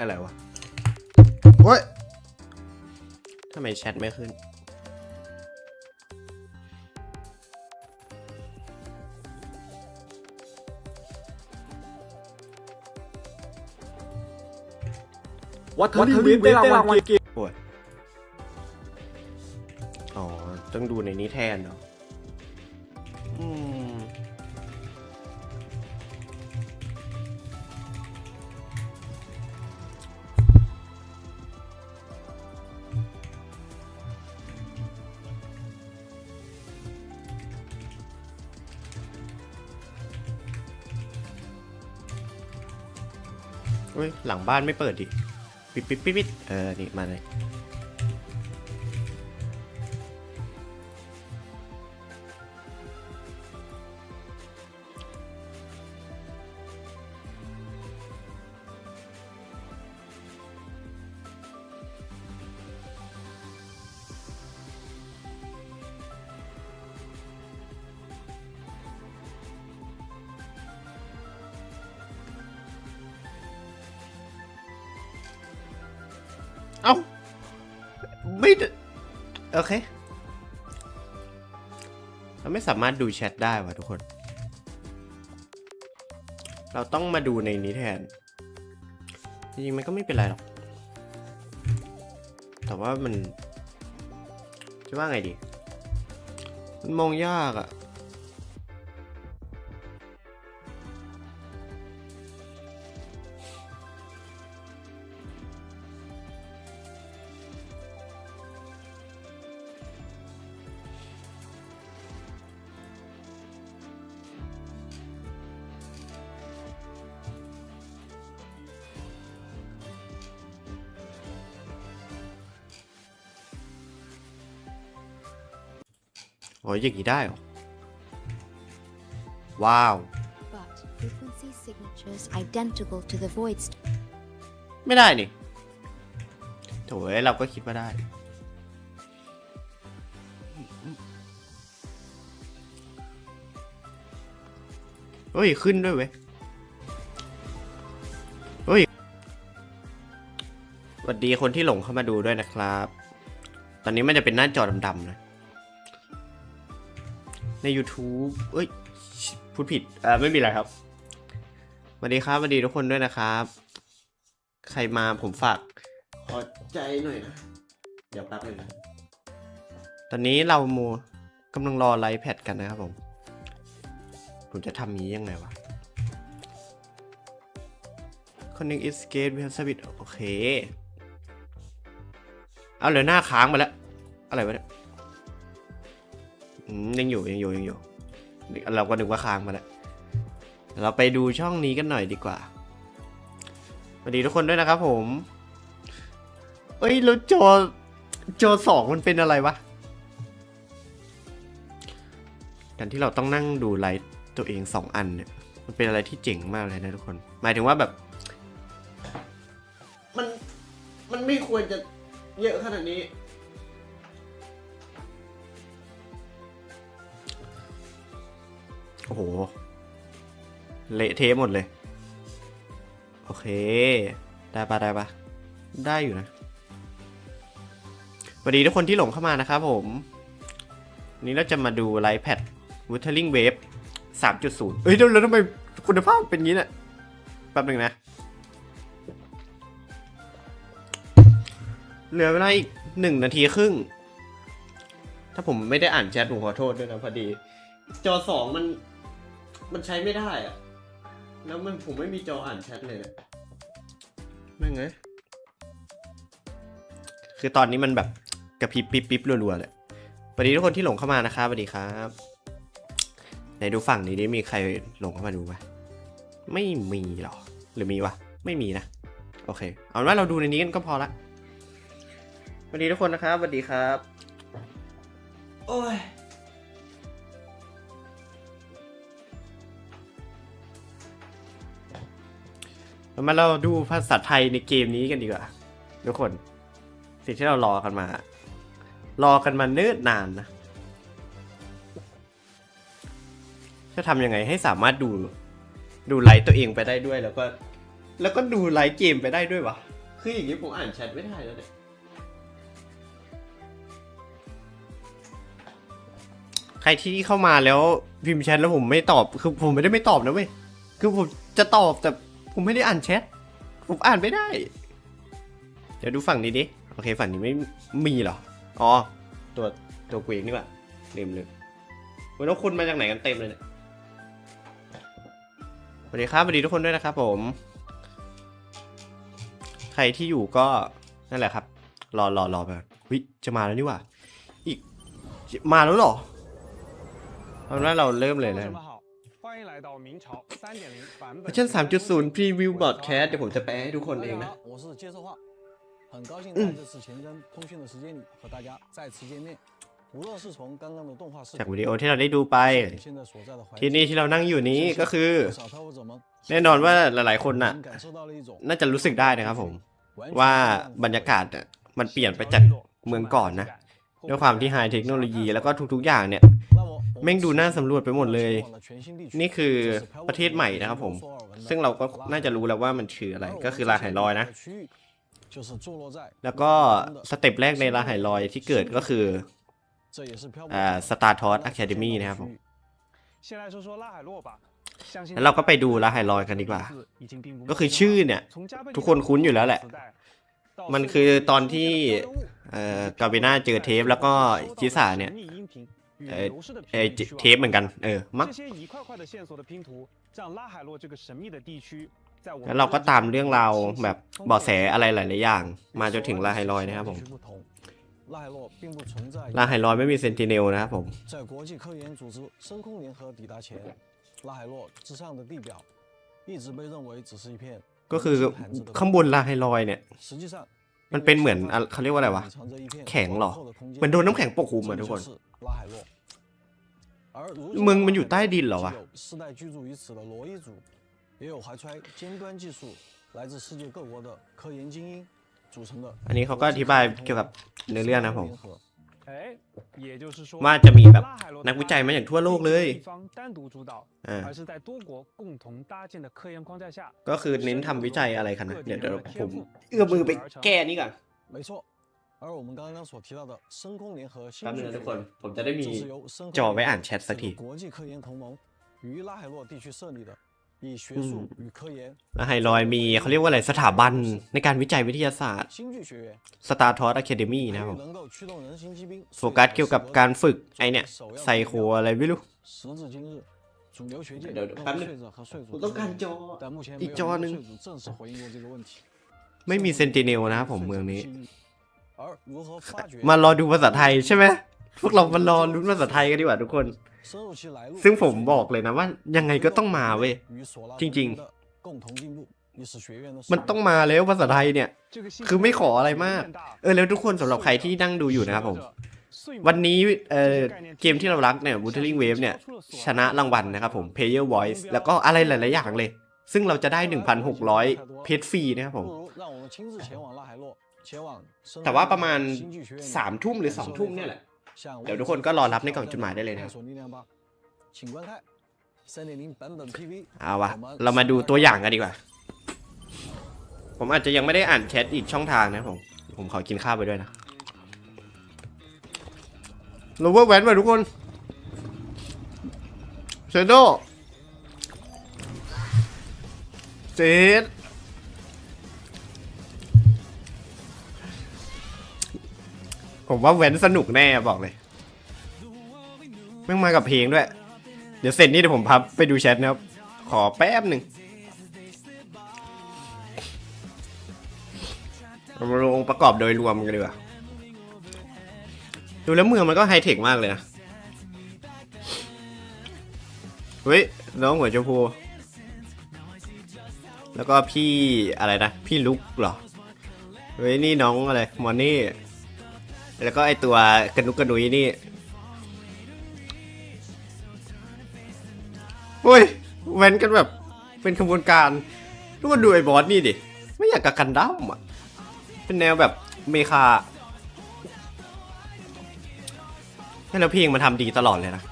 อะไรวะโอ้ยทำไมแชทไม่ขึ้น วัตถุดิบได้รางวัลเกมโอ้ยอ๋อ ต้องดูในนี้แทนเนาะอืม ฮ้ยหลังบ้านไม่เปิดดิ ปิดปิดปิดปิดเออ นี่มาเลย อเค เราไม่สามารถดูแชทได้ว่ะทุกคน เราต้องมาดูในนี้แทน จริงๆมันก็ไม่เป็นไรหรอก แต่ว่ามัน จะว่าไงดี มันมองยากอะ โอ้ยอย่างนี้ได้เหรอ ว้าว but frequency signatures identical to the void st- ไม่ได้นี่โถเอ้ยเราก็คิดว่าได้ เฮ้ย ขึ้นด้วยเว้ย เฮ้ยสวัสดีคนที่หลงเข้ามาดูด้วยนะครับ ตอนนี้มันจะเป็นหน้าจอดำๆนะ ใน YouTube เอ้ยพูดผิดอ่าไม่มีอะไรครับสวัสดีครับสวัสดีทุกคนด้วยนะครับ ใครมาผมฝากขอใจหน่อยนะ เดี๋ยวแป๊บนึงนะตอนนี้เราโมกำลังรอไลฟ์แพดกันนะครับผม ผมจะทำนี้ยังไงวะ Connect is gate we have service โอเค เอาเหลือหน้าค้างมาแล้ว อะไรวะเนี่ย อืมยังอยู่ยังอยู่ยังอยู่ เราก็นึกว่าค้างมาแล้วเราไปดูช่องนี้กันหน่อยดีกว่าสวัสดีทุกคนด้วยนะครับผม เอ้ยแล้วจอจอสองมันเป็นอะไรวะการที่เราต้องนั่งดูไลฟ์ตัวเองสองอันเนี่ย มันเป็นอะไรที่เจ๋งมากเลยนะทุกคน หมายถึงว่าแบบ มัน มันไม่ควรจะเยอะขนาดนี้ โอ้โห เละเทะหมดเลย โอเค ได้ปะได้ปะได้อยู่นะสวัสดีทุกคนที่หลงเข้ามานะครับผม นี้เราจะมาดูไลฟ์แพด Wuthering Wave 3.0เฮ้ยเดี๋ยแล้วทำไมคุณภาพเป็นงี้เนี่ยแป๊บหนึ่งนะ เหลือเวลาอีกหนึ่งนาทีครึ่ง ถ้าผมไม่ได้อ่านแชทผมขอโทษด้วยนะพอดี จอสองมัน มันใช้ไม่ได้อะแล้วมันผมไม่มีจออ่านแชทเลยอะแม่งเอ้ยคือตอนนี้มันแบบกระพริบปิ๊บปิ๊บรัวๆเลยสวัสดีทุกคนที่หลงเข้ามานะครับสวัสดีครับไหนดูฝั่งนี้ดิมีใครหลงเข้ามาดูไหมไม่มีหรอ หรือมีวะ ไม่มีนะ โอเค เอาเป็นว่าเราดูในนี้กันก็พอละสวัสดีทุกคนนะครับสวัสดีครับ โอ้ย มาเราดูภาษาไทยในเกมนี้กันดีกว่าทุกคน สิ่งที่เรารอกันมา รอกันมาเนิ่นนานนะจะทำยังไงให้สามารถดูดูไลฟ์ตัวเองไปได้ด้วยแล้วก็ แล้วก็ดูไลฟ์เกมไปได้ด้วยวะคืออย่างนี้ผมอ่านแชทไม่ได้แล้วเนี่ยใครที่เข้ามาแล้วพิมพ์แชทแล้วผมไม่ตอบ คือผมไม่ได้ไม่ตอบนะเว้ยคือผมจะตอบแต่ ผมไม่ได้อ่านแชท ผมอ่านไม่ได้ เดี๋ยวดูฝั่งนี้ดิ โอเคฝั่งนี้ไม่มีเหรอ อ๋อ ตัวตัวกูเองนี่ว่าลืมลืมวันนี้คุณมาจากไหนกันเต็มเลยเนี่ย สวัสดีครับสวัสดีทุกคนด้วยนะครับผม ใครที่อยู่ก็นั่นแหละครับ รอรอรอไปก่อนวิจะมาแล้วนี่ว่า อีก มาแล้วเหรอเอาเป็นว่าเราเริ่มเลยนะ朋 เวอร์ชัน3.0 Preview Broadcast เดี๋ยวผมจะแปลให้ทุกคนเองนะ 我是接受话，很高兴在这次前瞻通讯的时间里和大家再次见面。无论是从刚刚的动画视 จาก 频， วิดีโอที่เราได้ดูไป 现在所在的环 ที่ 境， นี่ที่เรานั่งอยู่นี้ก็คือ 不少漂泊者们 แน่นอนว่าหลายๆคนน่ะ 已经感受到了一种 น่าจะรู้สึกได้นะครับผม 完全 ว่า 不一样的 บรรยากาศน่ะมันเปลี่ยนไปจากเมืองก่อนนะ ด้วยความที่ไฮเทคโนโลยีแล้วก็ทุกๆอย่างเนี่ย 那么我 แม่งดูน่าสำรวจไปหมดเลย นี่คือประเทศใหม่นะครับผม ซึ่งเราก็น่าจะรู้แล้วว่ามันชื่ออะไร ก็คือลาไหลอยนะ แล้วก็สเต็ปแรกในลาไหลอยที่เกิดก็คืออ่าสตาร์ทอสอะคาเดมีนะครับผมแล้วเราก็ไปดูลาไหลอยกันดีกว่า ก็คือชื่อเนี่ย ทุกคนคุ้นอยู่แล้วแหละ มันคือตอนที่กาเวน่าเจอเทปแล้วก็ชิสาเนี่ย เออเออเทปเหมือนกัน เออ มั้งแล้วเราก็ตามเรื่องราวแบบเบาะแสอะไรหลาย ๆ อย่าง มาจนถึงลาไฮลอยนะครับผมลาไฮลอยไม่มีเซนติเนลนะครับผมก็คือข้างบนลาไฮลอยเนี่ย มันเป็นเหมือนเขาเรียกว่าอะไรวะ แข็งหรอ เหมือนโดนน้ำแข็งปกคลุมเหมือนทุกคน มึงมันอยู่ใต้ดินเหรอวะ 既有世代居住于此的罗伊族，也有怀揣尖端技术来自世界各国的科研精英组成的。 อันนี้เขาก็อธิบายเกี่ยวกับเนื้อเรื่องนะผม 哎，也就是说， ว่าจะมีแบบ 拉海洛的 นักวิจัยมาจากทั่วโลกเลย 地方单独主导， อ่า 而是在多国共同搭建的科研框架下， ก็คือเน้นทำวิจัยอะไรกันนะเดี๋ยวเดี๋ยวผมเอื้อมมือไปแก้นี่ก่อน 没错， 而我们刚刚所提到的深空联合新 แป๊บนึ 学 งนะทุก 学 คน 院 ผมจะได้มี 这是由深空 จอไว้ 联合 อ่านแชทสัก 这 ที 个国际科研同盟于拉海洛地区设立的，以学术与科研、 แล้วไฮลอยมีเขาเรียกว่าอะไรสถาบันในการวิจัยวิทยาศาสตร์ 新剧学院， Star t o s Academy นะครับผม 能够驱动人形机兵 โฟกัสเกี่ยวกับการฝึกไอเนี่ยไซโคอะไรไม่รู้ 时至今日，主流学界เดี๋ยว 认 แป๊บ 为 นึง 税者和税主 ผมต้องการจอ 但目前 อี 没 ก 有 จอ 任 ห 何 นึ่ง 税主正式回应过这个问题。 ไม่มีเซนติเนลนะครับผมเมืองนี้ 而如何发掘 มารอดูภาษาไทยใช่ไหมพวกเรามารอรุ้นภาษาไทยกันดีกว่าทุกคน ซึ่งผมบอกเลยนะว่า ยังไงก็ต้องมาเว้ย จริง ๆ มันต้องมาแล้วภาษาไทยเนี่ย คือไม่ขออะไรมาก เออแล้วทุกคนสำหรับใครที่นั่งดูอยู่นะครับผม วันนี้เเกมที่เรารักเนี่ย Wuthering Wave เนี่ย ชนะรางวัลนะครับผม Player Voice แล้วก็อะไรหลาย ๆ อย่างเลย ซึ่งเราจะได้ 1,600 เพชรฟรีนะครับผม แต่ว่าประมาณสามทุ่มหรือสองทุ่มเนี่ยแหละ เดี๋ยวทุกคนก็รอรับในกล่องจดหมายได้เลยนะเอาวะเรามาดูตัวอย่างกันดีกว่า ผมอาจจะยังไม่ได้อ่านแชทอีกช่องทางนะผม ผมขอกินข้าวไปด้วยนะโลเวอร์แหวนไปทุกคนเซนโดเจน ผมว่าแว้นสนุกแน่บอกเลยแม่งมากับเพลงด้วย เดี๋ยวเสร็จนี่เดี๋ยวผมพับไปดูแชทนะครับ ขอแป๊บหนึ่งเรามาลงประกอบโดยรวมกันดีกว่าดูแล้วเมืองมันก็ไฮเทคมากเลยนะเฮ้ยน้องหัวชมพู แล้วก็พี่อะไรนะ พี่ลุกเหรอ เฮ้ยนี่น้องอะไรมอนนี่ แล้วก็ไอตัวกระนุกกระนุยนี่เฮ้ยแว้นกันแบบเป็นขบวนการทุกคนดูไอ้บอสนี่ดิ ไม่อยากกับกันดั้มอะ เป็นแนวแบบเมคาแล้วเพลงมันทำดีตลอดเลยนะ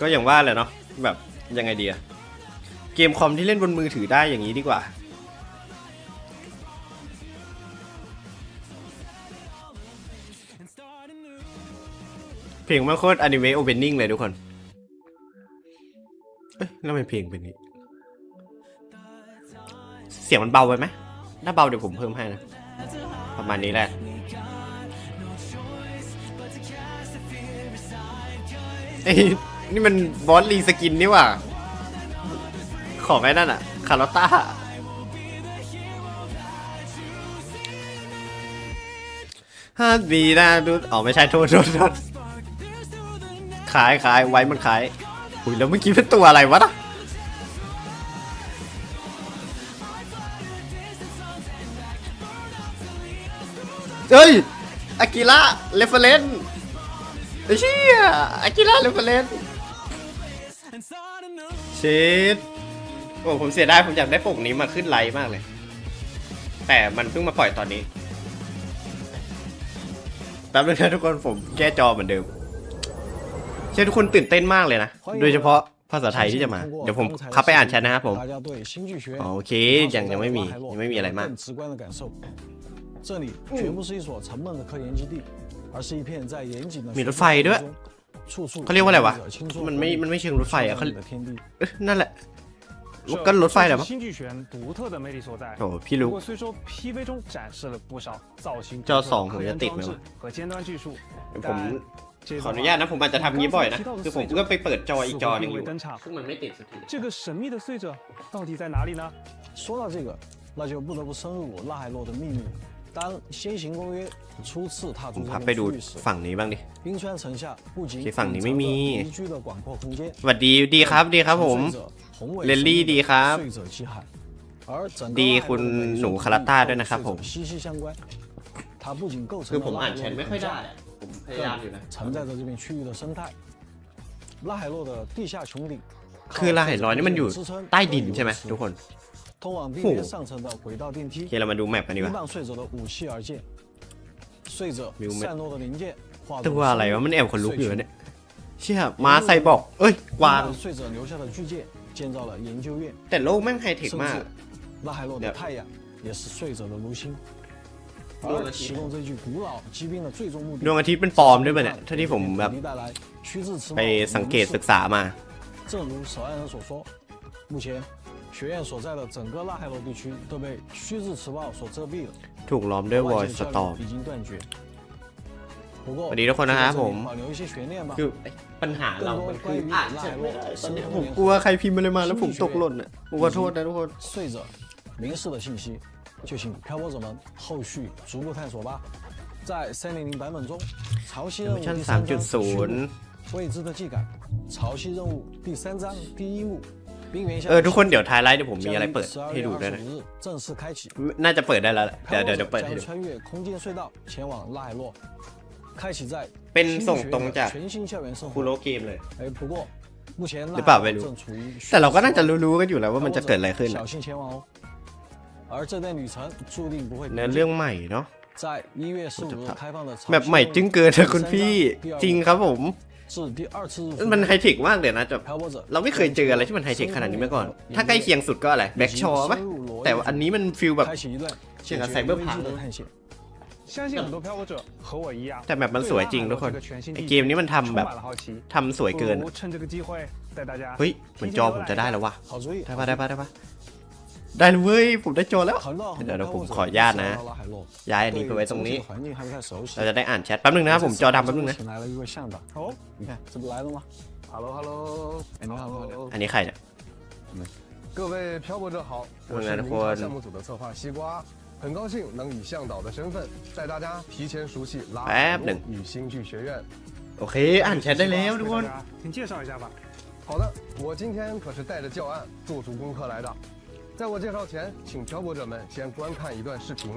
ก็อย่างว่าแหละเนาะแบบยังไงดีอะเกมคอมที่เล่นบนมือถือได้อย่างนี้ดีกว่า เพลงมันโคตรอนิเมะโอเ n นนิ่งเลยทุกคน เอ้ยแล้วทำไมเพลงเป็นนี้ เสียงมันเบาไปไหมถ้าเบาเดี๋ยวผมเพิ่มให้นะ ประมาณนี้แหละ เอ้ยนี่มันบอสลีสกินนี่หว่า ของไอ้นั่นอะคาร์ลต้า ฮาร์ดบีนะดูอ๋อไม่ใช่โทษโทษโทษ ขายขายไว้มันขายอุ้ยแล้วเมื่อกี้เป็นตัวอะไรวะนะเฮ้ยอากิระเรฟเฟรนเชี่ยอากิระเรฟเฟรนเชดโอ้ผมเสียดายผมอยากได้ปกนี้มาขึ้นไลฟ์มากเลย แต่มันเพิ่งมาปล่อยตอนนี้แป๊บนึงนะทุกคนผมแก้จอเหมือนเดิม เชื่อทุกคนตื่นเต้นมากเลยนะ โดยเฉพาะภาษาไทยที่จะมา เดี๋ยวผมเข้าไปอ่านแชทนะครับผม 大家对新剧学院 โอเคยังยังไม่มียังไม่มีอะไรมาก 更直观的感受。这里绝不是一所沉闷的科研基地，而是一片在严谨的 มีรถไฟด้วย 处处 เขาเรียกว่าอะไรวะ 清楚 มันไม่มันไม่เชิงรถไฟอะเขา 你的天地。 เอ๊ะนั่นแหละ 这 ก็รถไฟแหละ 正 มั้ง 是新剧学院独特的魅力所在。 โอ้พี่ 不 รู้ 过虽说 PV 中展示了不少造型叫独特的爽科研我就顶了装置和尖端技术， ผม 这 ขออนุญาตนะผมอาจจะทำงี้บ่อยนะ คือผมก็ไปเปิดจออีกจอหนึง 并 อ 未 ยู่ 登场。 ซึ่งมันไม่ติดสักที 这个神秘的碎者到底在哪里呢？说到这个，那就不得不深入拉海洛的秘密。当先行公约初次踏 ผม 足 พับ 这 ไป 片 ดู 区域时， ฝั่งนี้บ้างดิ 冰川城下不仅 ที่ฝั่งนี้ไม่มี 宜居的广阔空间， สวัสดีดีครับดีครับผม 沉睡着宏伟 เลนลี่ดีครับ 睡者之海，而整个 ดี 拉海 คุณ 洛的美 หนู 术 คาราต้าด้วยนะครับผม 息息相关。它不仅构 คือ 成 ผม 了拉 อ่า 海 นแช 洛 ท 的 ไม่ค่อย 屏 ได้ 障， อะ ผมพยายามอยู่นะ 承载着这片区域的生态。拉海洛的地下穹顶， คือลาหินร้อยนี่มันอยู่ใต้ดินใช่ไหมทุกคน 通往地面上层的轨道电梯 โอเคเรามาดูแมปกันดี 依 กว่า 傍睡者的武器而建，睡者明白散落的零件化 ตั 作 วอะไรวะมันแอบขนลุกอยู่ 碎 วะ 群 เนี่ยเชี่ยม้าไซบอร์กเอ้ยกวาง 依傍睡者留下的巨舰建造了研究院， แต่โลกแม่งไฮเทค 甚 มาก 至拉海洛的了太阳也是睡者的炉心。 ดวงอาทิตย์ 而启动这具古老机兵的最终目的 ดวงอาทิตย์เป็นปลอมด้วยป่ะเนี่ยถ้าที่ผมแบบ 给带来虚智迟 ไป 茂 สังเกตศึกษามา 正如守岸人所说，目前学院所在的整个拉海洛地区都被虚智迟茂所遮蔽了， ถูกล้อมด้วยวอ 外 ล 界 ส 的 ตอ 交 ร์ 流已经断绝。不过， สวัสดีทุกคนนะครับ 就在这里 ผม 保留一些悬念吧 คือไอ้ปัญหาเรา มันคืออ่านแชทไม่ได้ตอนเนี้ยผม 更 กลัวใครพิมพ์อะไรมาแล้วผมตกหล่นอ่ะผมขอโทษนะทุกคน 睡着明示的信息， 就请漂泊者们后续逐步探索吧。在3.0版本中，潮汐任务 เวอร์ชัน 第三章序幕3.0未知的技感，潮汐任务第三章第一幕，冰原下 เออทุกคนเดี๋ยวท้ายไลฟ์เดี๋ยวผมมีอะไรเปิด 十二 ให้ 月 ดู 二 ด้วย 十 นะ 五日正式开启。 น่าจะเปิดได้แล้วแหละเดี๋ยว 漂 เดี๋ยว 泊 เดี๋ยวเปิด 者 ให้ 将 ดู 穿越空间隧道前往拉海洛，开启在 เป็น 新 ส่ง 学 ตรง 院 จาก 的全新校园生 คูโร 活。 เกมเลย 哎，不过目前拉หรือเปล่า 海 ไม่ 洛 รู้ 正处于 แต่เราก็น่าจะรู้ๆกันอยู่แล้วว่ามันจะเกิดอะไรขึ้น 小 อะ 心前往哦。 而这段旅程注定不会 เนื้อ 平 เรื่อง 静。 ใหม่เนาะ 在一月十五日开放的潮 แบบใหม่จึงเกินนะคุณพี่ จริงครับผม 至第二次入 มันไฮเทคมากเลยนะแต่ 漂泊者 เราไม่เคยเจออะไรที่มันไฮเทคขนาดนี้มาก่อน ถ้าใกล้เคียงสุดก็อะไรแบ็กชอปะแต่ว่าอันนี้มันฟิลแบบ 开启一段这个解决 cyberpunk 危机的探险。相信很多漂泊者和我一样， แต่แบบมันสวยจริงทุกคน 对拉海洛这个全新 ไอ 地 เกมนี้มันทำ 充 แบบ 满了好奇。 ทำสวยเกิน 不如趁这个机会带大家 เฮ้ยเหมือนจอผมจะได้แล้วว่ะ 好主意。 ได้ปะได้ปะได้ปะ ได้เลยเว้ยผมได้จอแล้ว 考虑到很 เดี๋ยว 多 เดี๋ยว 漂 ผม 泊者 ขออนุญาตนะ 第一次来到拉海洛 ย้ายอัน 对 นี้ 于 ไปไว้ตรง 整 นี้ 体的环境还不太熟悉 เรา。จะได้อ่านแชทแป๊บนึงนะครับผมจอดำแป๊บนึงนะ 请来了一位向导，哦，你看这不来了吗？ Hello Hello，哎，你好，你好。 อันนี้ใครเนี่ย 各位漂泊者好，我是明朝项目组的策划西瓜，很高兴能以向导的身份带大家提前熟悉拉海洛与新剧学院。 โอเค อ่านแชทได้แล้วทุก 给 ค 大 น 家请介绍一下吧。好的，我今天可是带着教案做足功课来的。 在我介绍前，请漂泊者们先观看一段视频，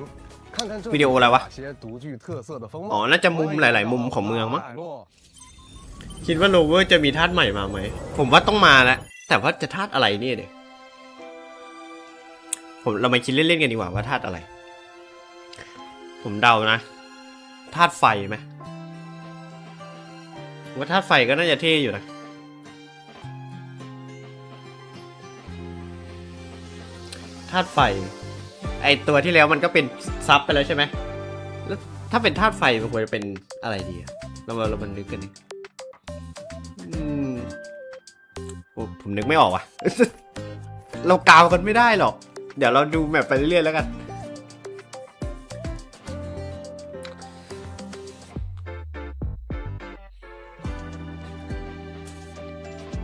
看看这里 วิดีโออะไรวะ 哪些独具特色的风 อ๋อ 貌。 น่าจะมุมหลาย ๆ มุมของเมืองมั้ง 海洛 คิดว่าโลเวอร์จะมีธาตุใหม่มาไหม ผมว่าต้องมาแล้ว แต่ว่าจะธาตุอะไรเนี่ยเด็ผมเรามาคิดเล่น ๆ กันดีกว่าว่าธาตุอะไร ผมเดานะธาตุไฟไหมผมว่าธาตุไฟก็น่าจะเท่อยู่นะ ตุไฟ ไอตัวที่แล้วมันก็เป็นซับไปแล้วใช่ไหมแล้วถ้าเป็นธาตุไฟมันควรจะเป็นอะไรดีเรามาเรามานึกกันดิอืมโอ้ผมนึกไม่ออกว่ะ เรากาวกันไม่ได้หรอก เดี๋ยวเราดูแมปไปเรื่อยๆแล้วกัน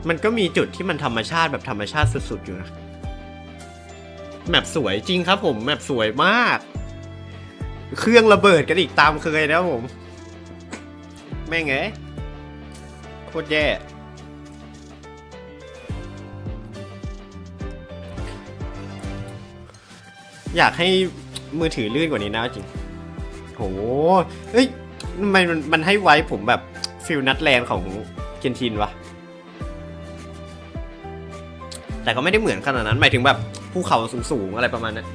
มันก็มีจุดที่มันธรรมชาติแบบธรรมชาติสุดๆอยู่นะ แมปสวยจริงครับผม แมปสวยมาก เครื่องระเบิดกันอีกตามเคยนะผม แม่งเอ้ยโคตรแย่อยากให้มือถือลื่นกว่านี้นะจริง โห เฮ้ยทำไมมันมันให้ไว้ผมแบบฟิลนัดแลนของเคนทินวะ แต่ก็ไม่ได้เหมือนขนาดนั้น หมายถึงแบบ ภูเขาสูงๆอะไรประมาณนั้น